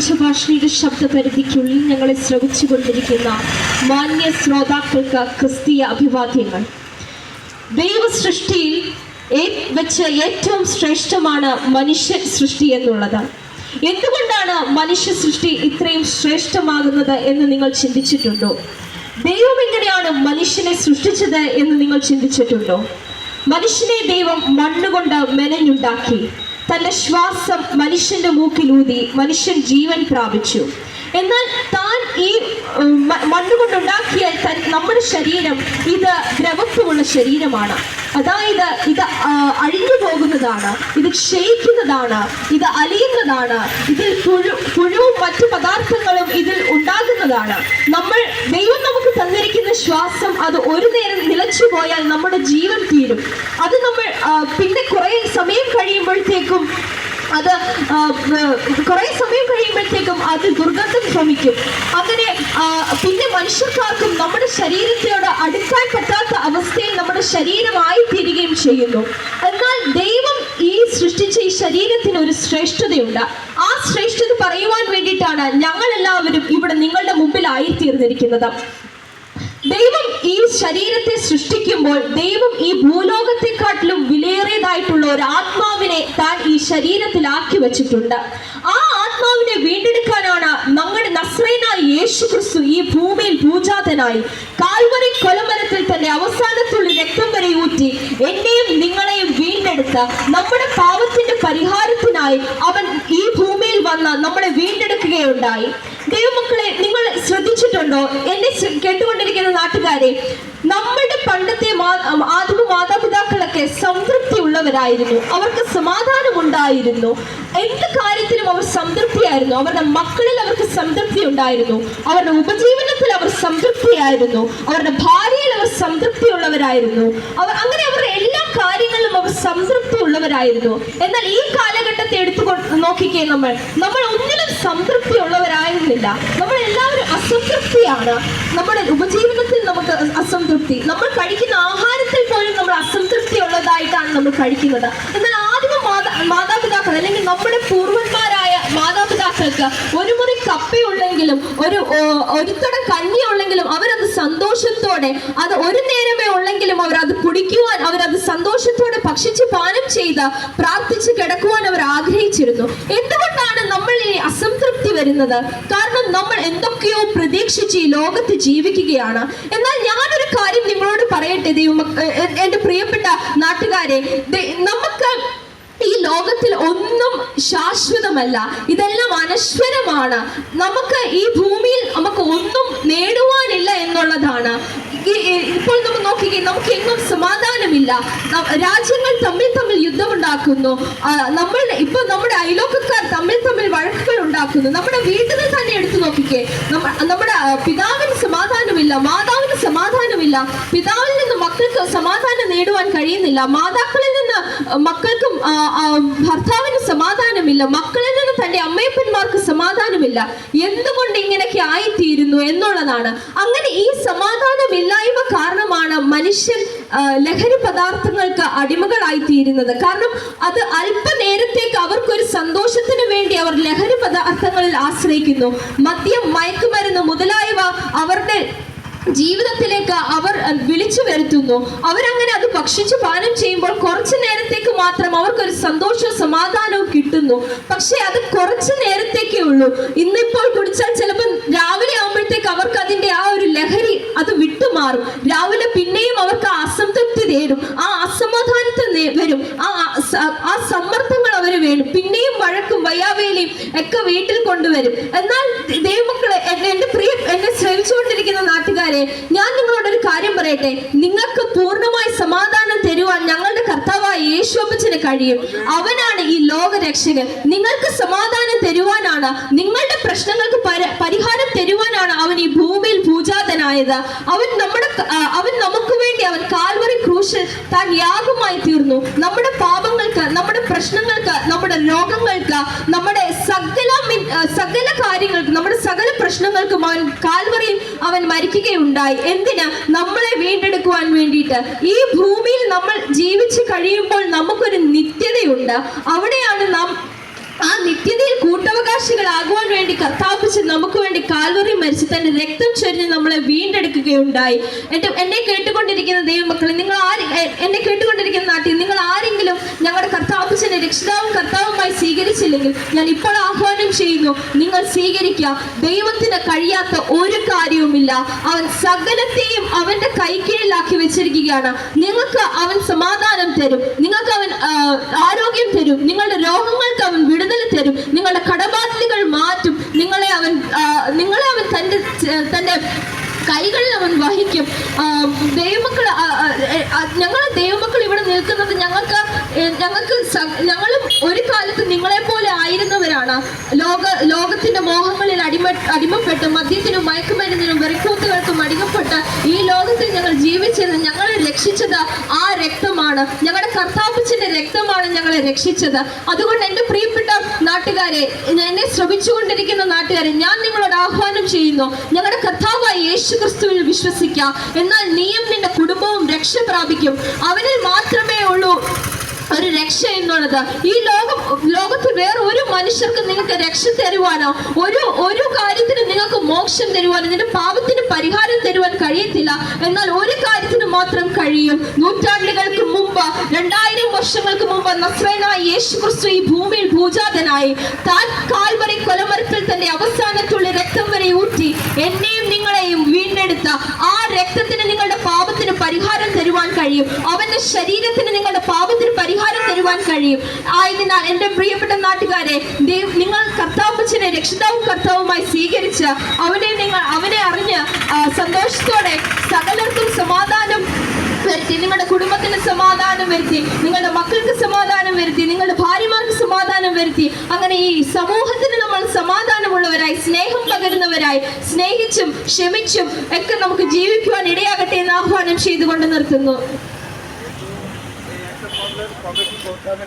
ഉച്ചഭാഷയുടെ ശബ്ദപരിധിക്കുള്ളിൽ ഞങ്ങളെ ശ്രവിച്ചു കൊണ്ടിരിക്കുന്ന മാന്യ ശ്രോതാക്കൾക്ക് ക്രിസ്തീയ അഭിവാദ്യങ്ങൾ. ദൈവ സൃഷ്ടിയിൽ വെച്ച് ഏറ്റവും ശ്രേഷ്ഠമാണ് മനുഷ്യ സൃഷ്ടി എന്നുള്ളത്. എന്തുകൊണ്ടാണ് മനുഷ്യ സൃഷ്ടി ഇത്രയും ശ്രേഷ്ഠമാകുന്നത് എന്ന് നിങ്ങൾ ചിന്തിച്ചിട്ടുണ്ടോ? ദൈവം എങ്ങനെയാണ് മനുഷ്യനെ സൃഷ്ടിച്ചത് എന്ന് നിങ്ങൾ ചിന്തിച്ചിട്ടുണ്ടോ? മനുഷ്യനെ ദൈവം മണ്ണുകൊണ്ട് മെനഞ്ഞുണ്ടാക്കി. തന്റെ ശ്വാസം മനുഷ്യന്റെ മൂക്കിലൂതി മനുഷ്യൻ ജീവൻ പ്രാപിച്ചു. എന്നാൽ താൻ ഈ മണ്ണുകൊണ്ടുണ്ടാക്കിയ നമ്മുടെ ശരീരം ഇത് ദ്രവത്വമുള്ള ശരീരമാണ്. അതായത് ഇത് അഴിഞ്ഞു പോകുന്നതാണ് ഇത് ക്ഷയിക്കുന്നതാണ് ഇത് അലിയുന്നതാണ് ഇതിൽ പുഴു പുഴുവും മറ്റു പദാർത്ഥങ്ങളും ഇതിൽ ഉണ്ടാകുന്നതാണ്. നമ്മൾ ദൈവം നമുക്ക് തന്നിരിക്കുന്ന ശ്വാസം അത് ഒരു നേരം നിലച്ചു പോയാൽ നമ്മുടെ ജീവൻ തീരും. അത് നമ്മൾ പിന്നെ കുറെ കഴിയുമ്പോഴത്തേക്കും അത് കുറെ സമയം കഴിയുമ്പോഴത്തേക്കും അത് ദുർഗന്ധം ശ്രമിക്കും അങ്ങനെ പിന്നെ മനുഷ്യർക്കാർക്കും നമ്മുടെ ശരീരത്തോട് അടുക്കാൻ പറ്റാത്ത അവസ്ഥയിൽ നമ്മുടെ ശരീരമായി തീരുകയും ചെയ്യുന്നു. എന്നാൽ ദൈവം ഈ സൃഷ്ടിച്ച ഈ ശരീരത്തിന് ഒരു ശ്രേഷ്ഠതയുണ്ട്. ആ ശ്രേഷ്ഠത പറയുവാൻ വേണ്ടിയിട്ടാണ് ഞങ്ങൾ എല്ലാവരും ഇവിടെ നിങ്ങളുടെ മുമ്പിലായി തീർന്നിരിക്കുന്നത് ദൈവം ഈ ശരീരത്തെ സൃഷ്ടിക്കുമ്പോൾ ദൈവം ഈ ഭൂലോകത്തെക്കാട്ടിലും വിലയേറിയതായിട്ടുള്ള ഒരു ആത്മാവിനെ താൻ ഈ ശരീരത്തിലാക്കി വെച്ചിട്ടുണ്ട്. ആ ആത്മാവിനെ വീണ്ടെടുക്കാനാണ് നമ്മുടെ നസ്രേനായ യേശു ക്രിസ്തു ഈ ഭൂമിയിൽ പൂജാതനായി കാൽവറി കൊലമരത്തിൽ തന്റെ അവസാനത്തുള്ള രക്തം വരെ ഊറ്റി എന്നെയും നിങ്ങളെയും വീണ്ടെടുത്ത് നമ്മുടെ പാവത്തിന്റെ പരിഹാരത്തിനായി അവൻ ഈ ഭൂമിയിൽ വന്ന് നമ്മളെ വീണ്ടെടുക്കുകയുണ്ടായി. ദൈവമക്കളെ നിങ്ങൾ ശ്രദ്ധിച്ചിട്ടുണ്ടോ? എന്നെ ശ്ര- നാട്ടുകാരെ നമ്മുടെ പണ്ടത്തെ ആദിമ മാതാപിതാക്കളൊക്കെ സംതൃപ്തി ഉള്ളവരായിരുന്നു അവർക്ക് സമാധാനം ഉണ്ടായിരുന്നു എന്ത് കാര്യത്തിലും അവർ സംതൃപ്തിയായിരുന്നു. അവരുടെ മക്കളിൽ അവർക്ക് സംതൃപ്തി ഉണ്ടായിരുന്നു അവരുടെ ഉപജീവനത്തിൽ അവർ സംതൃപ്തിയായിരുന്നു. അവരുടെ ഭാര്യയിൽ അവർ സംതൃപ്തി ഉള്ളവരായിരുന്നു അവർ അങ്ങനെ കാര്യങ്ങളിലും അവർ സംതൃപ്തി ഉള്ളവരായിരുന്നു എന്നാൽ ഈ കാലഘട്ടത്തെ എടുത്തു നോക്കിക്കേ നമ്മൾ. നമ്മൾ ഒന്നിലും സംതൃപ്തി ഉള്ളവരായിരുന്നില്ല നമ്മൾ എല്ലാവരും അസംതൃപ്തിയാണ്. നമ്മുടെ ഉപജീവനത്തിൽ നമുക്ക് അസംതൃപ്തി. നമ്മൾ കഴിക്കുന്ന ആഹാരത്തിൽ പോലും നമ്മൾ അസംതൃപ്തി ഉള്ളതായിട്ടാണ് നമ്മൾ കഴിക്കുന്നത്. എന്നാൽ ആദിമ മാതാ മാതാപിതാക്കൾ അല്ലെങ്കിൽ നമ്മുടെ പൂർവന്മാരായ മാതാപിതാക്കൾക്ക് ഒരു മുറി കപ്പയുള്ളെങ്കിലും ഓ, ഒരു ഒരുത്തട കഞ്ഞി ഉള്ളെങ്കിലും അവരത് സന്തോഷത്തോടെ അത് ഒരു നേരമേ ഉള്ളെങ്കിലും അവർ അത് കുടിക്കുവാൻ അവരത് സന്തോഷത്തോടെ ഭക്ഷിച്ച് പാനം ചെയ്ത് പ്രാർത്ഥിച്ച് കിടക്കുവാൻ അവർ ആഗ്രഹിച്ചിരുന്നു. എന്തുകൊണ്ടാണ് നമ്മൾ ഈ അസംതൃപ്തി വരുന്നത്? കാരണം നമ്മൾ എന്തൊക്കെയോ പ്രതീക്ഷിച്ച് ഈ ലോകത്ത് ജീവിക്കുകയാണ്. എന്നാൽ ഞാനൊരു കാര്യം നിങ്ങളോട് പറയട്ടെ ദൈവം പ്രിയപ്പെട്ട നാട്ടുകാരെ നമുക്ക് ഈ ലോകത്തിൽ ഒന്നും ശാശ്വതമല്ല. ഇതെല്ലാം അനശ്വരമാണ്. നമുക്ക് ഈ ഭൂമിയിൽ നമുക്ക് ഒന്നും നേടുവാനില്ല എന്നുള്ളതാണ്. ഇപ്പോൾ നമ്മൾ നോക്കിക്കേ നമുക്ക് എങ്ങും സമാധാനമില്ല. രാജ്യങ്ങൾ തമ്മിൽ തമ്മിൽ യുദ്ധമുണ്ടാക്കുന്നു. നമ്മൾ ഇപ്പൊ നമ്മുടെ അയലോക്കക്കാർ തമ്മിൽ തമ്മിൽ വഴക്കുകൾ ഉണ്ടാക്കുന്നു. നമ്മുടെ വീട്ടിൽ തന്നെ എടുത്തു നോക്കിക്കേ. നമ്മുടെ പിതാവിന് സമാധാനമില്ല മാതാവിന് സമാധാനമില്ല. പിതാവിൽ നിന്ന് മക്കൾക്ക് സമാധാനം നേടുവാൻ കഴിയുന്നില്ല. മാതാക്കളിൽ നിന്ന് മക്കൾക്കും ഭർത്താവിന് സമാധാനമില്ല മക്കളിൽ നിന്ന് തന്റെ അമ്മയപ്പന്മാർക്ക് സമാധാനമില്ല. എന്തുകൊണ്ട് ഇങ്ങനെയൊക്കെ ആയിത്തീരുന്നു എന്നുള്ളതാണ്. അങ്ങനെ ഈ സമാധാനമില്ലായ്മ കാരണമാണ് മനുഷ്യൻ ലഹരി പദാർത്ഥങ്ങൾക്ക് അടിമകളായി തീരുന്നത് കാരണം അത് അല്പനേരത്തേക്ക് അവർക്കൊരു സന്തോഷത്തിന് വേണ്ടി അവർ ലഹരി പദാർത്ഥങ്ങളിൽ ആശ്രയിക്കുന്നു. മദ്യം മയക്കുമരുന്ന് മുതലായവ അവരുടെ ജീവിതത്തിലേക്ക് അവർ വിളിച്ചു വരുത്തുന്നു. അവരങ്ങനെ അത് ഭക്ഷിച്ചു പാനം ചെയ്യുമ്പോൾ കുറച്ചു നേരത്തേക്ക് മാത്രം അവർക്കൊരു സന്തോഷവും സമാധാനവും കിട്ടുന്നു. പക്ഷെ അത് കുറച്ചു നേരത്തേക്കേ ഉള്ളൂ. ഇന്നിപ്പോൾ കുടിച്ചാൽ ചിലപ്പോൾ രാവിലെ ആകുമ്പോഴത്തേക്ക് അവർക്ക് അതിന്റെ ആ ഒരു ലഹരി അത് വിട്ടുമാറും. രാവിലെ പിന്നെയും അവർക്ക് അസംതൃപ്തി നേരും. ആ അസമാധാനത്തെ വരും. ആ ആ സമ്മർദ്ദങ്ങൾ അവർ വേണം പിന്നെയും വഴക്കും വയ്യാവേലിയും ഒക്കെ വീട്ടിൽ കൊണ്ടുവരും. എന്നാൽ ദൈവമക്കളെ എന്നെ- എന്റെ പ്രിയ എന്നെ ശ്രമിച്ചുകൊണ്ടിരിക്കുന്ന നാട്ടുകാരെ ഞാൻ നിങ്ങളോട് ഒരു കാര്യം പറയട്ടെ. നിങ്ങൾക്ക് പൂർണമായി സമാധാനം തരുവാൻ ഞങ്ങളുടെ കർത്താവായ യേശോപ്പച്ചന് കഴിയും. അവനാണ് ഈ ലോക രക്ഷകൻ നിങ്ങൾക്ക് സമാധാനം തരുവാനാണ് നിങ്ങളുടെ പ്രശ്നങ്ങൾക്ക് പര- പരിഹാരം തരുവാനാണ് അവൻ ഈ ഭൂമിയിൽ പൂജാതനായത്. അവൻ നമ്മുടെ അവൻ നമുക്ക് വേണ്ടി അവൻ കാൽവറി ക്രൂശിൽ താൻ യാഗമായി തീർന്നു. നമ്മുടെ പാപങ്ങൾക്ക് നമ്മുടെ പ്രശ്നങ്ങൾക്ക് നമ്മുടെ രോഗങ്ങൾക്ക് നമ്മുടെ സകല സകല കാര്യങ്ങൾക്കും നമ്മുടെ സകല പ്രശ്നങ്ങൾക്കും അവൻ കാൽവറിയിൽ അവൻ മരിക്കുകയുണ്ടായി. എന്തിന്? നമ്മളെ വീണ്ടെടുക്കുവാൻ വേണ്ടിയിട്ട്. ഈ ഭൂമിയിൽ നമ്മൾ ജീവിച്ച് കഴിയുമ്പോൾ നമുക്കൊരു നിത്യതയുണ്ട്. അവിടെയാണ് നാം ആ നിത്യതയിൽ കൂട്ടവകാശികളാകുവാൻ വേണ്ടി കർത്താപ്പിച്ച് നമുക്ക് വേണ്ടി കാൽവറി മരിച്ച് തന്റെ രക്തം ചൊരിഞ്ഞ് നമ്മളെ വീണ്ടെടുക്കുകയുണ്ടായി. എന്നെ കേട്ടുകൊണ്ടിരിക്കുന്ന ദൈവമക്കളെ നിങ്ങൾ ആര് എന്നെ കേട്ടുകൊണ്ടിരിക്കുന്ന നാട്ടിൽ നിങ്ങൾ ആരെങ്കിലും ഞങ്ങളുടെ കർത്താപ്പിച്ചനെ രക്ഷിതാവും കർത്താവുമായി സ്വീകരിച്ചില്ലെങ്കിൽ ഞാൻ ഇപ്പോൾ ആഹ്വാനം ചെയ്യുന്നു നിങ്ങൾ സ്വീകരിക്കുക. ദൈവത്തിന് കഴിയാത്ത ഒരു കാര്യവുമില്ല. അവൻ സകലത്തെയും അവന്റെ കൈക്കീഴിലാക്കി വെച്ചിരിക്കുകയാണ്. നിങ്ങൾക്ക് അവൻ സമാധാനം തരും. നിങ്ങൾക്ക് അവൻ ആരോഗ്യം തരും. നിങ്ങളുടെ രോഗങ്ങൾക്ക് അവൻ വിടുതൽ തരും. നിങ്ങളുടെ കടബാധ്യതകൾ മാറ്റും. നിങ്ങളെ അവൻ നിങ്ങളെ അവൻ തന്റെ തന്റെ കൈകളിൽ അവൻ വഹിക്കും. ദൈവമക്കൾ ഞങ്ങൾ ദൈവമക്കൾ ഇവിടെ നിൽക്കുന്നത് ഞങ്ങൾക്ക് ഞങ്ങൾക്ക് ഞങ്ങളും ഒരു കാലത്ത് നിങ്ങളെ പോലെ ലോക ലോകത്തിന്റെ മോഹങ്ങളിൽ അടിമ അടിമപ്പെട്ട് മദ്യത്തിനും മയക്കുമരുന്നിനും വെറിക്കൂത്തുകൾക്കും അടിമപ്പെട്ട് ഈ ലോകത്തിൽ ഞങ്ങൾ ജീവിച്ചത് ഞങ്ങളെ രക്ഷിച്ചത് ആ രക്തമാണ്. ഞങ്ങളുടെ കർത്താപ്പച്ചിന്റെ രക്തമാണ് ഞങ്ങളെ രക്ഷിച്ചത്. അതുകൊണ്ട് എന്റെ പ്രിയപ്പെട്ട നാട്ടുകാരെ എന്നെ ശ്രമിച്ചുകൊണ്ടിരിക്കുന്ന നാട്ടുകാരെ ഞാൻ നിങ്ങളോട് ആഹ്വാനം ചെയ്യുന്നു. ഞങ്ങളുടെ കർത്താവായ യേശു ക്രിസ്തുവിൽ വിശ്വസിക്കാം. എന്നാൽ നീയും നിന്റെ കുടുംബവും രക്ഷ പ്രാപിക്കും. അവനിൽ മാത്രമേ രക്ഷ എന്നുള്ളത്. ഈ ലോകം ലോകത്തിൽ വേറെ ഒരു മനുഷ്യർക്ക് നിങ്ങൾക്ക് രക്ഷ തരുവാനോ ഒരു ഒരു കാര്യത്തിന് നിങ്ങൾക്ക് മോക്ഷം തരുവാനോ നിന്റെ പാപത്തിന് പരിഹാരം തരുവാൻ കഴിയത്തില്ല. എന്നാൽ ഒരു കാര്യത്തിന് മാത്രം കഴിയും. നൂറ്റാണ്ടുകൾക്ക് മുമ്പ് രണ്ടായിരം വർഷങ്ങൾക്ക് മുമ്പ് നസ്രനായ യേശു ക്രിസ്തു ഈ ഭൂമിയിൽ ഭൂജാതനായി. താൻ കാൽവറി കൊലമരത്തിൽ തന്റെ അവസാനത്തുള്ള രക്തം വരെ ഊറ്റി എന്നെയും നിങ്ങളെയും വീണ്ടെടുത്ത ആ രക്തത്തിന് നിങ്ങളുടെ പാപത്തിന് പരിഹാരം തരുവാൻ കഴിയും. അവന്റെ ശരീരത്തിന് തരുവാൻ കഴിയും. ആയതിനാൽ എന്റെ പ്രിയപ്പെട്ട നാട്ടുകാരെ നിങ്ങൾ കർത്താപ്പച്ചനെ രക്ഷിതാവും കർത്താവുമായി സ്വീകരിച്ച് അവനെ നിങ്ങൾ അവനെ അറിഞ്ഞ് സന്തോഷത്തോടെ സകലർക്കും സമാധാനം വരുത്തി നിങ്ങളുടെ കുടുംബത്തിന് സമാധാനം വരുത്തി നിങ്ങളുടെ മക്കൾക്ക് സമാധാനം വരുത്തി നിങ്ങളുടെ ഭാര്യമാർക്ക് സമാധാനം വരുത്തി. അങ്ങനെ ഈ സമൂഹത്തിന് നമ്മൾ സമാധാനമുള്ളവരായി സ്നേഹം പകരുന്നവരായി സ്നേഹിച്ചും ക്ഷമിച്ചും ഒക്കെ നമുക്ക് ജീവിക്കുവാൻ ഇടയാകട്ടെ എന്ന് ആഹ്വാനം ചെയ്തുകൊണ്ട് നിർത്തുന്നു. কমিটি করতে হবে